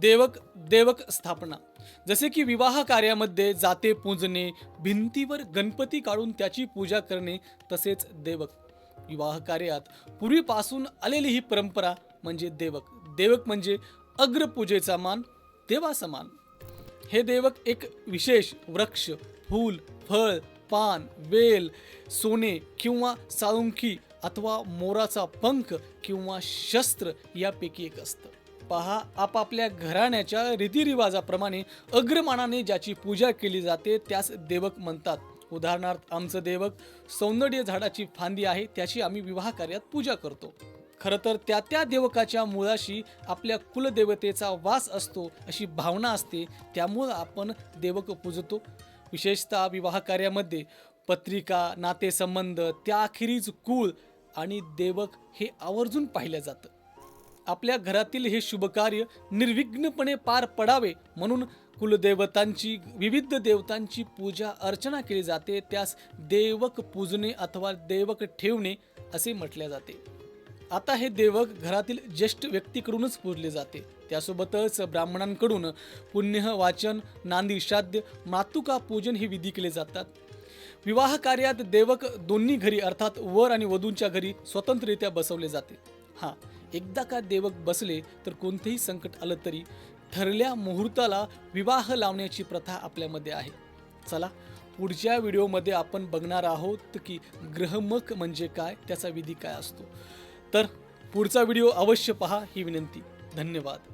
देवक देवक स्थापना. जसे की विवाह कार्यामध्ये जाते पूजणे भिंतीवर गणपती काढून त्याची पूजा करणे तसेच देवक. विवाह कार्यात पूर्वीपासून आलेली ही परंपरा म्हणजे देवक. देवक म्हणजे अग्रपूजेचा मान देवासमान हे देवक एक विशेष वृक्ष फूल फळ पान वेल सोने किंवा साळुंकी अथवा मोराचा पंख किंवा शस्त्र यापैकी एक असतं. पहा आपापल्या घराण्याच्या रीतिरिवाजाप्रमाणे अग्रमानाने ज्याची पूजा केली जाते त्यास देवक म्हणतात. उदाहरणार्थ आमचं देवक सौंदर्य झाडाची फांदी आहे त्याची आम्ही विवाह कार्यात पूजा करतो. खरं तर त्या त्या देवकाच्या मुळाशी आपल्या कुलदेवतेचा वास असतो अशी भावना असते त्यामुळं आपण देवक पूजतो. विशेषतः विवाह कार्यामध्ये पत्रिका नातेसंबंध त्याखेरीज कुळ आणि देवक हे आवर्जून पाहिलं जातं. आपल्या घरातील हे शुभकार्य निर्विघ्नपणे पार पडावे म्हणून कुलदेवतांची विविध देवतांची पूजा अर्चना केली जाते. त्यास देवक पूजणे अथवा देवक ठेवणे असे म्हटले जाते. आता हे देवक घरातील ज्येष्ठ व्यक्तीकडूनच पूजले जाते. त्यासोबतच ब्राह्मणांकडून पुण्य वाचन नांदी श्राद्ध मातुका पूजन हे विधी केले जातात. विवाह कार्यात देवक दोन्ही घरी अर्थात वर आणि वधूंच्या घरी स्वतंत्ररित्या बसवले जाते. हां एकदा का देवक बसले तर कोणतेही संकट आलं तरी ठरल्या मुहूर्ताला विवाह लावण्याची प्रथा आपल्यामध्ये आहे. चला पुढच्या व्हिडिओमध्ये आपण बघणार आहोत की ग्रहमक म्हणजे काय त्याचा विधी काय असतो. तर पुढचा व्हिडिओ अवश्य पहा ही विनंती. धन्यवाद.